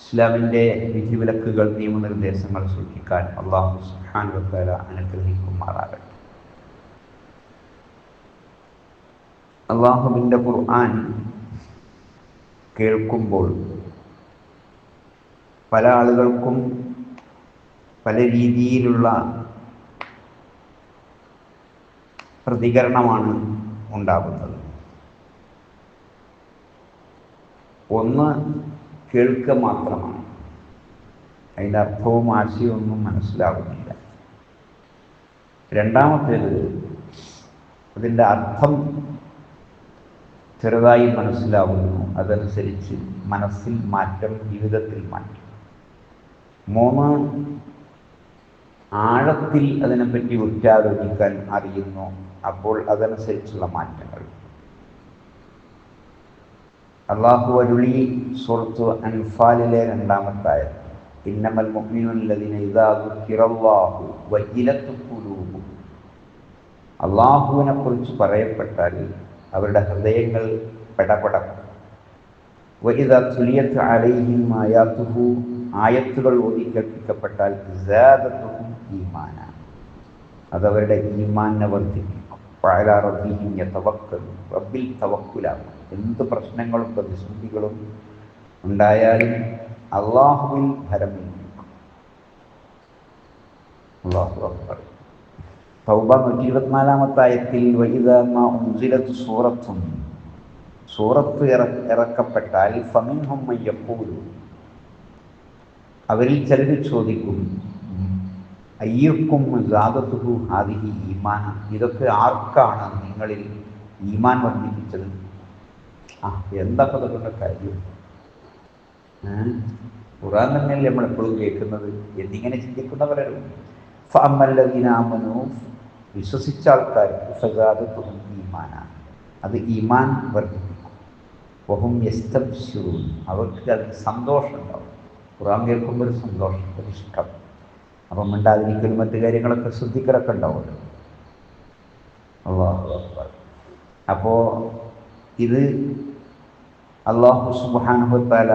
ഇസ്ലാമിന്റെ വിധിവിലക്കുകൾ നിയമനിർദ്ദേശങ്ങൾ സൂക്ഷിക്കാൻ അള്ളാഹു സുഹാൻ വക്കാല അനുഗ്രഹിക്കുമാറാകട്ടെ. അള്ളാഹുവിന്റെ ഖുർആൻ കേൾക്കുമ്പോൾ പല ആളുകൾക്കും പല രീതിയിലുള്ള പ്രതികരണമാണ് ഉണ്ടാകുന്നത്. ഒന്ന് കേൾക്കുക മാത്രമാണ്. അതിന്റെ അർത്ഥവും ആശയവും ഒന്നും മനസ്സിലാകുന്നില്ല രണ്ടാമത്തേത് അതിന്റെ അർത്ഥം ചെറുതായി മനസ്സിലാവുന്നു. അതനുസരിച്ച് മനസ്സിൽ മാറ്റം ജീവിതത്തിൽ മാറ്റം. മൂന്ന് ആഴത്തിൽ അതിനെപ്പറ്റി ഉറ്റാലോചിക്കാൻ അറിയുന്നു. അപ്പോൾ അതനുസരിച്ചുള്ള മാറ്റങ്ങൾ. അള്ളാഹു അരുളി സുഹൃത്തു അൻഫാലിലെ രണ്ടാമത്തായ ഇന്നമൽ മുഅ്മിനുല്ലദീന ഇദാ കിറവാഹു വജിലത്തു ഖുലൂബുഹും അള്ളാഹുവിനെ കുറിച്ച് പറയപ്പെട്ടാൽ അവരുടെ ഹൃദയങ്ങൾ പെടപെടക്കും. വൈദ തുലിയത്ത് അലൈഹിം ആയാത്തുഹു ആയത്തുകൾ ഓതി കേൾപ്പിക്കപ്പെട്ടാൽ ഈമാന അതവരുടെ ഈമാനെ വർദ്ധിപ്പിക്കും. തവക്കൽ റബ്ബിൽ എന്ത് പ്രശ്നങ്ങളും പ്രതിസന്ധികളും ഉണ്ടായാലും അള്ളാഹുവിൽ ഫലം തൗബ ഇറ ഇറക്കപ്പെട്ടാൽ അവരിൽ ചിലർ ചോദിക്കും അയ്യക്കും ജാദത്തുഹു ഹാദിഹി ഈമാൻ. ഇതൊക്കെ ആർക്കാണ് നിങ്ങളിൽ ഈമാൻ വർദ്ധിപ്പിച്ചത്? ആ എന്താ അതുകൊണ്ട് കാര്യം? ഖുറാൻ തന്നെയല്ലേ നമ്മൾ എപ്പോഴും കേൾക്കുന്നത്? എന്നിങ്ങനെ ചിന്തിക്കുന്നവരും ഫമ്മല്ലീനാമനു വിശ്വസിച്ച ആൾക്കാർക്ക് ഫസാദത്തും ഈമാനാണ്. അത് ഈമാൻ വർദ്ധിപ്പിക്കും. വഹും യസ്തബ്ശൂൻ അവർക്ക് അതിൽ സന്തോഷം ഉണ്ടാവും ഖുറാൻ കേൾക്കുമ്പോൾ ഒരു സന്തോഷം ഒരു ഇഷ്ടം. അപ്പം മിണ്ടാതിരിക്കലും മറ്റു കാര്യങ്ങളൊക്കെ ശ്രദ്ധിക്കലൊക്കെ ഉണ്ടാവുമല്ലോ. അള്ളാഹു അപ്പോൾ ഇത് അള്ളാഹു സുബാനുഹത്താല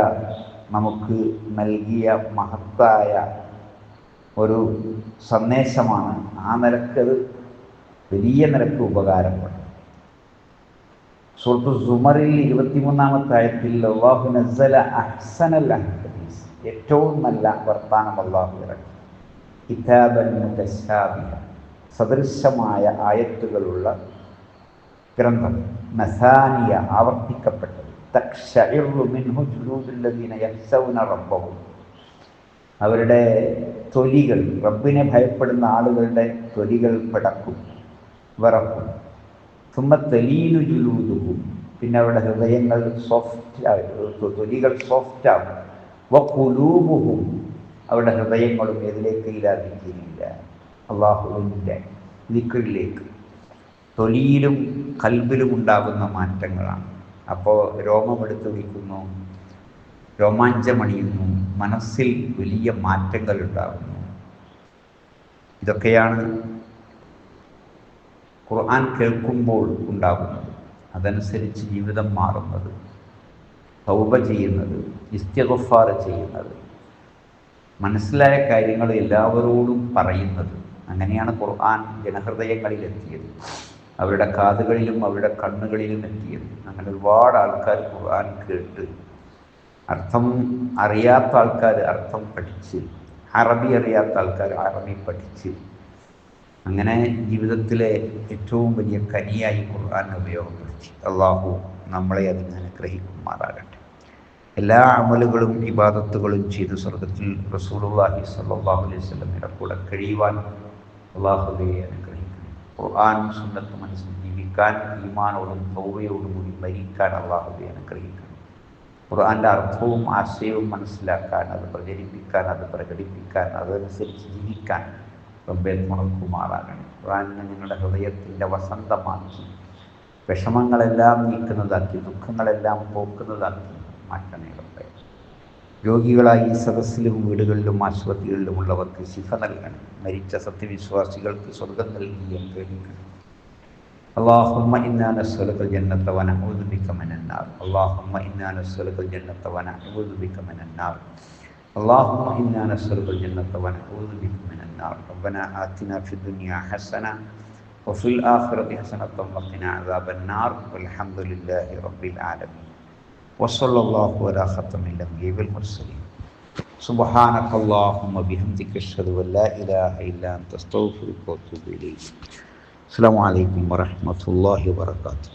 നമുക്ക് നൽകിയ മഹത്തായ ഒരു സന്ദേശമാണ്. ആ നിരക്കത് വലിയ നിരക്ക് ഉപകാരപ്പെടും. സുഹൃത്തു സുമറിൽ ഇരുപത്തിമൂന്നാമത്തെ ആയത്തിൽ അള്ളാഹു നസല അഹ്സനൽ ഹദീസ് ഏറ്റവും നല്ല വർത്താനം അള്ളാഹു ഇറക്കി കിതാബൻ മുതശാബിഹ സദൃശമായ ആയത്തുകളുള്ള ഗ്രന്ഥം നസാനിയ ആവർത്തിക്കപ്പെട്ടത്. റബ്ബവും അവരുടെ തൊലികൾ റബ്ബിനെ ഭയപ്പെടുന്ന ആളുകളുടെ തൊലികൾ പിടക്കും വിറക്കും. ചുമ തെലീനു ജുലൂതുവും പിന്നെ അവരുടെ ഹൃദയങ്ങൾ സോഫ്റ്റ് തൊലികൾ സോഫ്റ്റ് ആകും വ കുലൂബുഹും. അവരുടെ ഹൃദയങ്ങളും എതിലേക്ക് ഇല്ലാതിരിക്കുന്നില്ല അള്ളാഹുവിന്റെ ലിക്വിഡിലേക്ക് തൊലിയിലും കൽബിലും ഉണ്ടാകുന്ന മാറ്റങ്ങളാണ്. അപ്പോൾ രോമമെടുത്ത് വയ്ക്കുന്നു രോമാഞ്ചമണിയുന്നു മനസ്സിൽ വലിയ മാറ്റങ്ങൾ ഉണ്ടാകുന്നു ഇതൊക്കെയാണ് ഖുർആൻ കേൾക്കുമ്പോൾ ഉണ്ടാകുന്നത്. അതനുസരിച്ച് ജീവിതം മാറുന്നത് തൗബ ചെയ്യുന്നത് ഇസ്ത്യഗഫാർ ചെയ്യുന്നത്. മനസ്സിലായ കാര്യങ്ങൾ എല്ലാവരോടും പറയുന്നത്. അങ്ങനെയാണ് ഖുർആൻ ജനഹൃദയങ്ങളിൽ എത്തിയത് അവരുടെ കാതുകളിലും അവരുടെ കണ്ണുകളിലും എത്തിയത്. അങ്ങനെ ഒരുപാട് ആൾക്കാർ ഖുർആൻ കേട്ട് അർത്ഥം അറിയാത്ത ആൾക്കാർ അർത്ഥം പഠിച്ച് അറബി അറിയാത്ത ആൾക്കാർ അറബി പഠിച്ച് അങ്ങനെ ജീവിതത്തിലെ ഏറ്റവും വലിയ കനിയായി ഖുർആൻ ഉപയോഗപ്പെടുത്തി. അള്ളാഹു നമ്മളെ അതിന് അനുഗ്രഹിക്കുമാറാകട്ടെ. എല്ലാ അമലുകളും ഇബാദത്തുകളും ചെയ്ത് സ്വർഗത്തിൽ റസൂലുള്ളാഹി സ്വല്ലല്ലാഹു അലൈഹി സ്വലമിയുടെ കൂടെ കഴിയുവാൻ അള്ളാഹുവെ അനുഗ്രഹിക്കുന്നു ഖുർആൻ സുന്നത്ത് മനസ്സിൽ ജീവിക്കാൻ ഈമാനോടും ഭൗവയോടുകൂടി കൂടി മരിക്കാൻ അള്ളാഹുവെ അനുഗ്രഹിക്കുന്നു ഖുർആന്റെ അർത്ഥവും ആശയവും മനസ്സിലാക്കാൻ അത് പ്രചരിപ്പിക്കാൻ അത് പ്രകടിപ്പിക്കാൻ അതനുസരിച്ച് ജീവിക്കാൻ റബ്ബേ മുണക്കുമാറാകണം ഖുർആാനിനെ നിങ്ങളുടെ ഹൃദയത്തിന്റെ വസന്തമാക്കി വിഷമങ്ങളെല്ലാം നീക്കുന്നതാക്കി ദുഃഖങ്ങളെല്ലാം പോക്കുന്നതാക്കി മാറ്റണേ റബ്ബെ രോഗികളായി ഈ സദസ്സിലും വീടുകളിലും ആശുപത്രികളിലുമുള്ളവർക്ക് ശിഫ നൽകണം മരിച്ച സത്യവിശ്വാസികൾക്ക് സ്വർഗം നൽകി അനുഗ്രഹിക്കണം اللهم إنا نسألك الجنة ونعوذ بك من النار اللهم إنا نسألك الجنة ونعوذ بك من النار اللهم إنا نسألك الجنة ونعوذ بك من النار ربنا آتنا في الدنيا حسنة وفي الآخرة حسنة وقنا عذاب النار والحمد لله رب العالمين وصلى الله على ختم الأنبياء والمرسلين. سبحانك اللهم بحمدك أشهد أن لا إله إلا أنت أستغفرك وأتوب إليك. السلام عليكم ورحمة الله وبركاته.